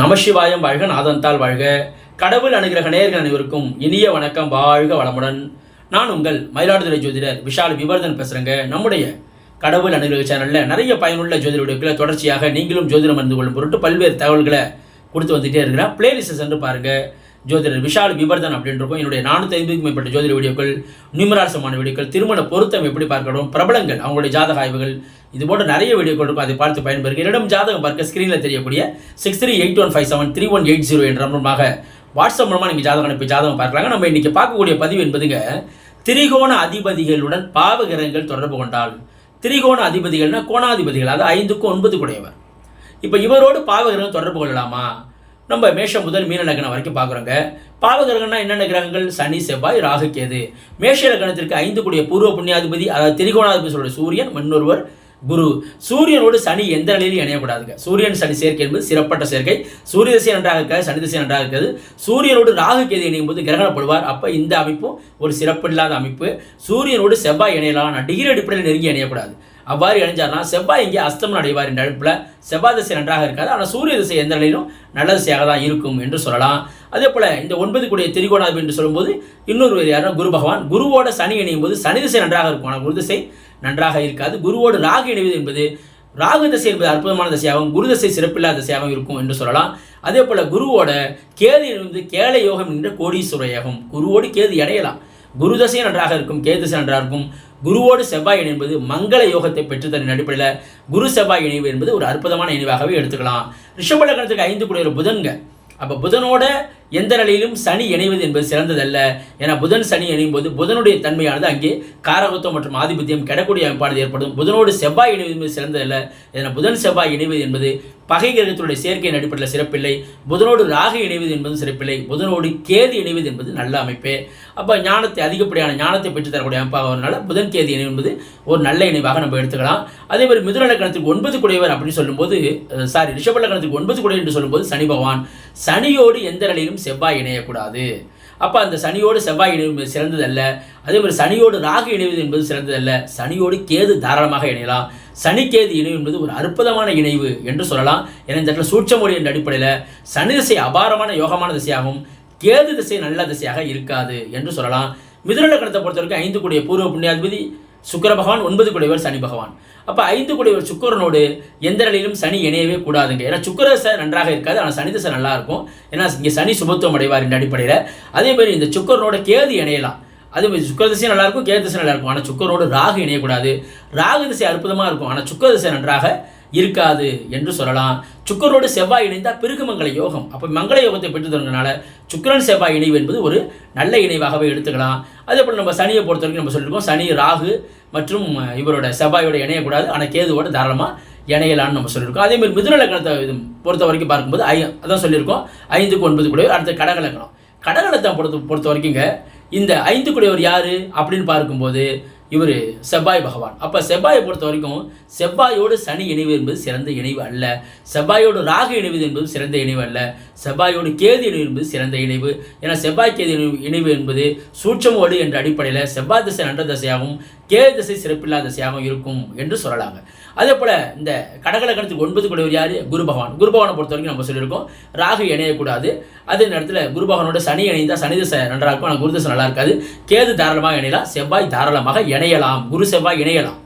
நமசிவாயம் வாழ்க நாதந்தால் வாழ்க. கடவுள் அனுகிரக நேயர்கள் அனைவருக்கும் இனிய வணக்கம். வாழ்க வளமுடன். நான் உங்கள் மயிலாடுதுறை ஜோதிடர் விஷால் விவர்தன் பேசுகிறேங்க நம்முடைய கடவுள் அனுகிரக சேனலில் நிறைய பயனுள்ள ஜோதிட வீடியோக்களை தொடர்ச்சியாக நீங்களும் ஜோதிடம் அறிந்து கொள்ளும் பொருட்டு பல்வேறு தகவல்களை கொடுத்து வந்துகிட்டே இருக்கிறேன். பிளேலிஸ்ட்டை சென்று பாருங்கள் ஜோதிடர் விஷால் விபர்தன் அப்படின்னு என்னுடைய நானூற்றி ஐந்துக்கும் மேற்பட்ட ஜோதிட வீடியோக்கள் நியூமராசமான வீடியோக்கள் திருமண பொருத்தம் எப்படி பார்க்கணும் பிரபலங்கள் அவங்களுடைய ஜாதக ஆய்வுகள் இது போன்ற நிறைய வீடியோக்கள் இருக்கும். அதை பார்த்து பயன்பெறுங்க. என்னிடம் ஜாதகம் பார்க்க ஸ்க்ரீனில் தெரியக்கூடிய six three eight one five seven three one eight zero என்ற மூலமாக வாட்ஸ்அப் மூலமாக நீங்கள் ஜாதகம் அனுப்பி ஜாதகம் பார்க்கலாங்க. நம்ம இன்றைக்கி பார்க்கக்கூடிய பதிவு என்பதுங்க திரிகோண அதிபதிகளுடன் பாவகிரகங்கள் தொடர்பு கொண்டால். திரிகோண அதிபதிகள்னா கோணாதிபதிகள் அதாவது ஐந்துக்கும் ஒன்பது கூடையவர் இப்போ இவரோடு பாவகிரகம் தொடர்பு கொள்ளலாமா? நம்ம மேஷம் முதல் மீன லக்னம் வரைக்கும் பார்க்குறோங்க. பாவகிரகம்னா என்னென்ன கிரகங்கள்? சனி செவ்வாய் ராகு கேது. மேஷ லக்னத்திற்கு ஐந்து கூடிய பூர்வ புண்ணியாதிபதி அதாவது திரிகோணாதிபதி சொல்ற சூரியன் மன்னொருவர் குரு. சூரியனோடு சனி எந்த நிலையிலும் இணையக்கூடாதுங்க. சூரியன் சனி சேர்க்கை என்பது சிறப்பட்ட சேர்க்கை. சூரிய திசை நன்றாக இருக்காது சனி திசை நன்றாக இருக்காது. சூரியனோடு ராகு கேது இணையும் போது கிரகணப்படுவார். அப்போ இந்த அமைப்பும் ஒரு சிறப்பில்லாத அமைப்பு. சூரியனோடு செவ்வாய் இணையலாம் ஆனால் டிகிரி அடிப்படையில் நெருங்கி இணையக்கூடாது. அவ்வாறு இணைஞ்சார்னா செவ்வாய் இங்கே அஸ்தமனம் அடைவார் என்ற அழைப்பில் செவ்வாய் திசை நன்றாக இருக்காது ஆனால் சூரிய திசை எந்த நிலையிலும் நல்ல திசையாக தான் இருக்கும் என்று சொல்லலாம். அதே போல் இந்த ஒன்பது கூடிய திரிகோணாதிபதி என்று சொல்லும்போது இன்னொரு யாருன்னா குரு பகவான். குருவோட சனி இணையும் போது சனி திசை நன்றாக இருக்கும் ஆனால் குரு திசை நன்றாக இருக்காது. குருவோடு ராகு இணைவது என்பது ராகு திசை என்பது அற்புதமான திசையாகவும் குரு தசை சிறப்பில்லாத திசையாகவும் இருக்கும் என்று சொல்லலாம். அதே போல் குருவோட கேது என்பது கேளை யோகம் என்ற கோடீஸ்வர யோகம் குருவோடு கேது இடையலாம் குரு தசை நன்றாக இருக்கும் கேது திசை நன்றாக இருக்கும். குருவோடு செவ்வாய் இணைப்பது என்பது மங்கள யோகத்தை பெற்றுத்தரின் அடிப்படையில் குரு செவ்வாய் இணைவு என்பது ஒரு அற்புதமான இணைவாகவே எடுத்துக்கலாம். ரிஷபலகணத்துக்கு ஐந்து கூடிய புதன்கள். அப்போ புதனோட எந்த நிலையிலும் சனி இணைவது என்பது சிறந்ததல்ல. ஏன்னா புதன் சனி இணையும் போது புதனுடைய தன்மையானது அங்கே காரகத்துவம் மற்றும் ஆதிபத்தியம் கிடக்கூடிய அமைப்பானது ஏற்படும். புதனோடு செவ்வாய் இணைவது என்பது சிறந்ததல்ல. ஏன்னா புதன் செவ்வாய் இணைவது என்பது பகை கிரகத்தினுடைய சேர்க்கையின் அடிப்படையில் சிறப்பில்லை. புதனோடு ராகு இணைவது என்பது சிறப்பில்லை. புதனோடு கேது இணைவது என்பது நல்ல அமைப்பே. அப்போ ஞானத்தை அதிகப்படியான ஞானத்தை பெற்று தரக்கூடிய அமைப்பாக வரனால புதன் கேது இணைவு என்பது ஒரு நல்ல இணைவாக நம்ம எடுத்துக்கலாம். அதே மாதிரி மிதுநலக்கணத்துக்கு ஒன்பது குடையவர் அப்படின்னு சொல்லும்போது சாரி ரிஷப லக்கணத்துக்கு ஒன்பது குடையவர் என்று சொல்லும்போது சனி பகவான். சனியோடு எந்த நிலையிலும் செவ்வாய் இணையக்கூடாது. அப்போ அந்த சனியோடு செவ்வாய் இணைவு என்பது சிறந்ததல்ல. அதே மாதிரி சனியோடு ராகு இணைவது என்பது சிறந்ததல்ல. சனியோடு கேது தாராளமாக இணையலாம். சனிக்கேது இணைவு என்பது ஒரு அற்புதமான இணைவு என்று சொல்லலாம். ஏன்னா இந்த இடத்துல சூட்சமொழி என்ற அடிப்படையில் சனி திசை அபாரமான யோகமான திசையாகவும் கேது திசை நல்ல திசையாக இருக்காது என்று சொல்லலாம். மிதுன லக்கணத்தை பொறுத்தவரைக்கும் ஐந்து கூடிய பூர்வ புண்ணியாதிபதி சுக்கர பகவான் ஒன்பது கூடியவர் சனி பகவான். அப்போ ஐந்து கூடியவர் சுக்கரனோடு எந்த நிலையிலும் சனி இணையவே கூடாதுங்க. ஏன்னா சுக்கர நன்றாக இருக்காது ஆனால் சனி தசை நல்லா இருக்கும். ஏன்னா இங்கே சனி சுபத்துவம் அடைவார் என்ற அடிப்படையில். அதே மாதிரி இந்த சுக்கரனோட கேது இணையலாம். அதே மாதிரி சுக்கர திசை நல்லா இருக்கும் கேது திசை நல்லாயிருக்கும் ஆனால் சுக்கரோடு ராகு இணையக்கூடாது. ராகு திசை அற்புதமாக இருக்கும் ஆனால் சுக்கர திசை நன்றாக இருக்காது என்று சொல்லலாம். சுக்கரோடு செவ்வாய் இணைந்தால் பெருகுமங்கல யோகம். அப்போ மங்கள யோகத்தை பெற்று தருவதனால சுக்கரன் செவ்வாய் இணைவு என்பது ஒரு நல்ல இணைவாகவே எடுத்துக்கலாம். அதே போல் நம்ம சனியை பொறுத்த வரைக்கும் நம்ம சொல்லியிருக்கோம் சனி ராகு மற்றும் இவரோட செவ்வாயோட இணையக்கூடாது. ஆனால் கேதுவோட தாராளமாக இணையலான்னு நம்ம சொல்லியிருக்கோம் அதேமாதிரி மிதுன இது பொறுத்த வரைக்கும் பார்க்கும்போது ஐ அதான் சொல்லியிருக்கோம். ஐந்துக்கு ஒன்பது கூட அடுத்த கடக லக்னம். கடகலத்தை பொறுத்த பொறுத்த வரைக்குங்க இந்த ஐந்து குடையவர் யார் அப்படின்னு பார்க்கும்போது இவர் செவ்வாய் பகவான். அப்போ செவ்வாயை பொறுத்த வரைக்கும் செவ்வாயோடு சனி இணைவு என்பது சிறந்த இணைவு அல்ல. செவ்வாயோடு ராகு இணைவு என்பது சிறந்த இணைவு அல்ல. செவ்வாயோடு கேது இணைவு என்பது சிறந்த இணைவு. ஏன்னா செவ்வாய் கேது இணைவு என்பது சூட்சமோடு என்ற அடிப்படையில் செவ்வாய் திசை நன்ற தசையாகவும் கேது திசை சிறப்பில்லாத திசையாகவும் இருக்கும் என்று சொல்லலாங்க. அதே போல் இந்த கடகலக்கணத்துக்கு ஒன்பது கூடியவர் யார்? குரு பகவான். குரு பகவானை பொறுத்த வரைக்கும் நம்ம சொல்லியிருக்கோம். ராகு இணையக்கூடாது. அதே நேரத்தில் குரு பகவானோட சனி இணைந்தால் சனி தசை நன்றாக இருக்கும். ஆனால் குரு நல்லா இருக்காது. கேது தாராளமாக இணையலாம். செவ்வாய் தாராளமாக இணையலாம். குரு செவ்வாய் இணையலாம்.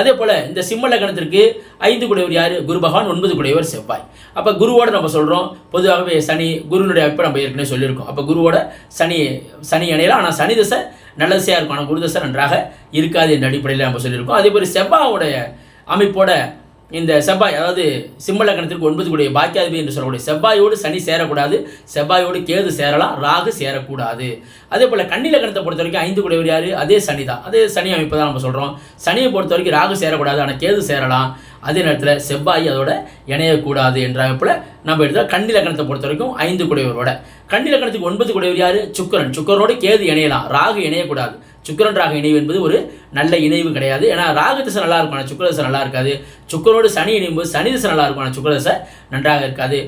அதே போல் இந்த சிம்ம லக்னத்திற்கு ஐந்து குடையவர் யார்? குரு பகவான் ஒன்பது குடையவர் செவ்வாய். அப்போ குருவோட நம்ம சொல்கிறோம் பொதுவாகவே சனி குருனுடைய அப்போ நம்ம ஏற்கனவே சொல்லியிருக்கோம். அப்போ குருவோட சனி சனி இணையலாம். ஆனால் சனி தசை நல்ல திசையாக இருக்கும். ஆனால் குருதசை நன்றாக இருக்காது என்ற அடிப்படையில் நம்ம சொல்லியிருக்கோம். அதே மாதிரி செவ்வாவோடைய அமைப்போட இந்த செவ்வாய் அதாவது சிம்மல லக்னத்திற்கு ஒன்பது கூடிய பாக்கியாதிபதி என்று சொல்லக்கூடிய செவ்வாயோடு சனி சேரக்கூடாது செவ்வாயோடு கேது சேரலாம் ராகு சேரக்கூடாது. அதே போல் கண்ணில கணத்தை பொறுத்த வரைக்கும் ஐந்து கூடியவர் யார்? அதே சனி தான். அதே சனி அமைப்பு தான் நம்ம சொல்கிறோம் சனியை பொறுத்த வரைக்கும் ராகு சேரக்கூடாது ஆனால் கேது சேரலாம். அதே நேரத்தில் செவ்வாய் அதோட இணையக்கூடாது என்ற அமைப்பில் நம்ம எடுத்தால் கன்னி லக்னத்தை பொறுத்த வரைக்கும் ஐந்து கூடியவரோட. கன்னி லக்னத்துக்கு ஒன்பது கூடியவர் யார்? சுக்கரன். சுக்கரனோடு கேது இணையலாம். ராகு இணையக்கூடாது. சுக்கரன் ராகு இணைவு என்பது ஒரு நல்ல இணைவு கிடையாது. ஏன்னா ராகு திசை நல்லா இருக்கும் ஆனால் சுக்கர திசை நல்லா இருக்காது. சுக்கரோடு சனி இணையும் போது சனி திசை நல்லா இருக்கும் ஆனால் சுக்கர திசை நன்றாக இருக்காது.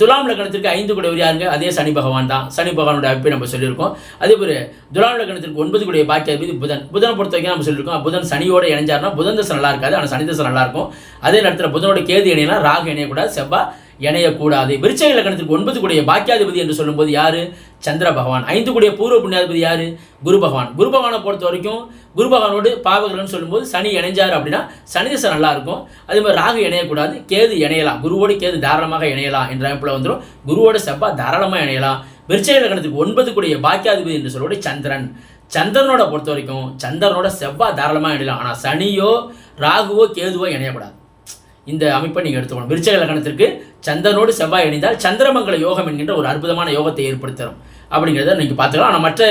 துலாம் லக்னத்திற்கு ஐந்து கூடியவர் யாருங்க? அதே சனி பகவான் தான். சனி பகவானோட அமைப்பை நம்ம சொல்லியிருக்கோம். அதே போல் துலாம் லக்னத்திற்கு ஒன்பது கூடிய பாக்கியாதிபதி புதன். புதனை பொறுத்த வரைக்கும் நம்ம சொல்லியிருக்கோம். புதன் சனியோட இணைஞ்சார்னா புதன் திசை நல்லா இருக்காது. ஆனால் சனி திசை நல்லா இருக்கும். அதே நேரத்தில் புதனோட கேது இணையினா ராகு இணையக்கூடாது. செவ்வாய் இணையக்கூடாது. விருச்சக லக்னத்திற்கு ஒன்பது கூடிய பாக்கியாதிபதி என்று சொல்லும்போது யாரு? சந்திர பகவான் ஐந்து கூடிய பூர்வ புண்ணியாதிபதி யாரு? குரு பகவான் குரு பகவானை பொறுத்த வரைக்கும் குரு பகவானோடு பாவகரன் சொல்லும்போது சனி இணைஞ்சார் அப்படின்னா சனி திசை நல்லா இருக்கும். அதே மாதிரி ராகு இணையக்கூடாது. கேது இணையலாம். குருவோடு கேது தாராளமாக இணையலாம் என்ற அமைப்பில் வந்துடும் குருவோட செவ்வாய் தாராளமாக இணையலாம். விருச்சக லக்னத்துக்கு ஒன்பது கூடிய பாக்கியாதிபதி என்று சொல்லக்கூடிய சந்திரன். சந்திரனோட பொறுத்த வரைக்கும் சந்திரனோட செவ்வாய் தாராளமாக இணையலாம். ஆனால் சனியோ ராகுவோ கேதுவோ இணையக்கூடாது. இந்த அமைப்பை நீங்கள் எடுத்துக்கணும். விருச்சக லக்னத்திற்கு சந்திரனோடு செவ்வாய் இணைந்தால் சந்திரமங்கல யோகம் என்கின்ற ஒரு அற்புதமான யோகத்தை ஏற்படுத்தும் அப்படிங்கிறத நீங்கள் பார்த்துக்கலாம். ஆனால் மற்ற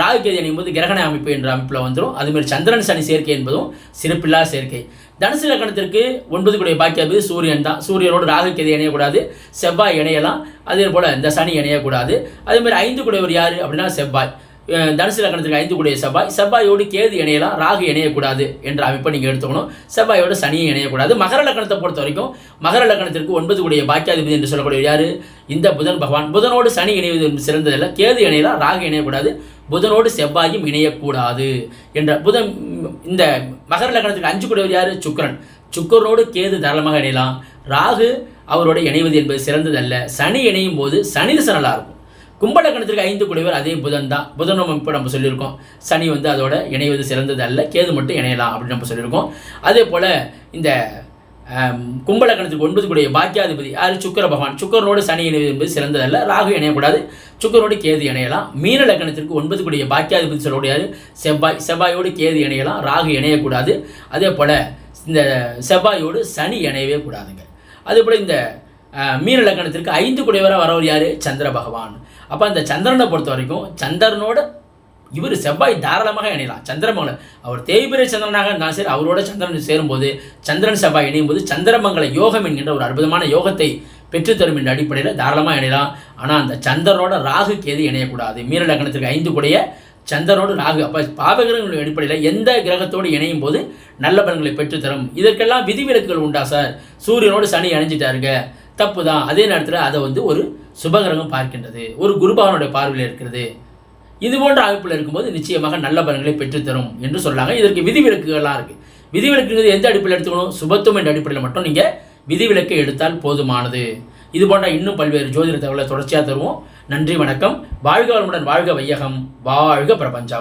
ராகு கேது இணையும் போது கிரகண அமைப்பு என்ற அமைப்பில் வந்துடும் அதுமாரி சந்திரன் சனி சேர்க்கை என்பதும் சிறப்பில்லா சேர்க்கை. தனுசு லக்னத்திற்கு ஒன்பது கூடிய பாக்கியாபதி சூரியன் தான். சூரியனோடு ராகு கேது இணையக்கூடாது. செவ்வாய் இணையலாம். அதே போல் இந்த சனி இணையக்கூடாது. அதே ஐந்து கூடியவர் யார் அப்படின்னா செவ்வாய். தனுசு லக்னத்துக்கு ஐந்து கூடிய செவ்வாய் செவ்வாயோடு கேது இணையலாம் ராகு இணையக்கூடாது என்ற அமைப்பை நீங்கள் எடுத்துக்கணும். செவ்வாயோடு சனியை இணையக்கூடாது. மகர லக்னத்தை பொறுத்த வரைக்கும் மகர லக்னத்திற்கு ஒன்பது கூடிய பாக்கியாதிபதி என்று சொல்லக்கூடிய யார்? இந்த புதன் பகவான். புதனோடு சனி இணைவது என்பது கேது இணையலாம் ராகு இணையக்கூடாது. புதனோடு செவ்வாயும் இணையக்கூடாது என்ற புதன் இந்த மகர லக்னத்துக்கு அஞ்சு கூடியவர் யார்? சுக்கரன். சுக்கரனோடு கேது தாராளமாக இணையலாம். ராகு அவரோட இணைவது என்பது சிறந்ததல்ல. சனி இணையும் போது சனி திசை நல்லா இருக்கும். கும்பலக்கணத்திற்கு ஐந்து குடைவர் அதே புதன் தான். புதனும் இப்போ நம்ம சொல்லியிருக்கோம். சனி வந்து அதோட இணைவது சிறந்தது அல்ல கேது மட்டும் இணையலாம் அப்படின்னு நம்ம சொல்லியிருக்கோம். அதே போல் இந்த கும்பலக்கணத்துக்கு ஒன்பது கூடிய பாக்கியாதிபதி யார்? சுக்கர பகவான். சுக்கரனோடு சனி இணைவது என்பது சிறந்ததல்ல ராகு இணையக்கூடாது. சுக்கரனோடு கேது இணையலாம். மீன லக்கணத்திற்கு ஒன்பது கூடிய பாக்கியாதிபதி சொல்லக்கூடியாது செவ்வாய் செவ்வாயோடு கேது இணையலாம் ராகு இணையக்கூடாது. அதே போல் இந்த செவ்வாயோடு சனி இணையவே கூடாதுங்க. அதே போல் இந்த மீன லக்கணத்திற்கு ஐந்து குடைவராக வரவர் யார்? சந்திர பகவான். அப்போ அந்த சந்திரனை பொறுத்த வரைக்கும் சந்திரனோட இவர் செவ்வாய் தாராளமாக இணையலாம். சந்திரமங்கலம் அவர் தேய்பிரை சந்திரனாக இருந்தாலும் சரி அவரோட சந்திரன் சேரும்போது சந்திரன் செவ்வாய் இணையும் போது சந்திரமங்கல யோகம் என்கின்ற ஒரு அற்புதமான யோகத்தை பெற்றுத்தரும் என்ற அடிப்படையில் தாராளமாக இணையலாம். ஆனால் அந்த சந்திரனோட ராகு கேது இணையக்கூடாது. மீன லக்கணத்திற்கு ஐந்து குடைய சந்திரனோடு ராகு. அப்போ பாவகிரகங்களுடைய அடிப்படையில் எந்த கிரகத்தோடு இணையும் போது நல்ல பலன்களை பெற்றுத்தரும் இதற்கெல்லாம் விதிவிலக்குகள் உண்டா சார்? சூரியனோடு சனி இணைஞ்சிட்டாருங்க தப்பு தான் அதே நேரத்தில் அதை வந்து ஒரு சுபகிரகம் பார்க்கின்றது. ஒரு குருபகனுடைய பார்வையில் இருக்கிறது. இது போன்ற அமைப்பில் இருக்கும்போது நிச்சயமாக நல்ல பலன்களை பெற்றுத்தரும் என்று சொல்லாங்க இதற்கு விதிவிலக்குகள்லாம் இருக்குது விதிவிலக்குங்கிறது எந்த அடிப்படையில் எடுத்துக்கணும்? சுபத்துவம் என்ற அடிப்படையில் மட்டும் நீங்கள் விதிவிலக்கை எடுத்தால் போதுமானது. இது போன்ற இன்னும் பல்வேறு ஜோதிட தகவலை தொடர்ச்சியாக தருவோம். நன்றி வணக்கம். வாழ்க வளமுடன் வாழ்க வையகம். வாழ்க பிரபஞ்சம்.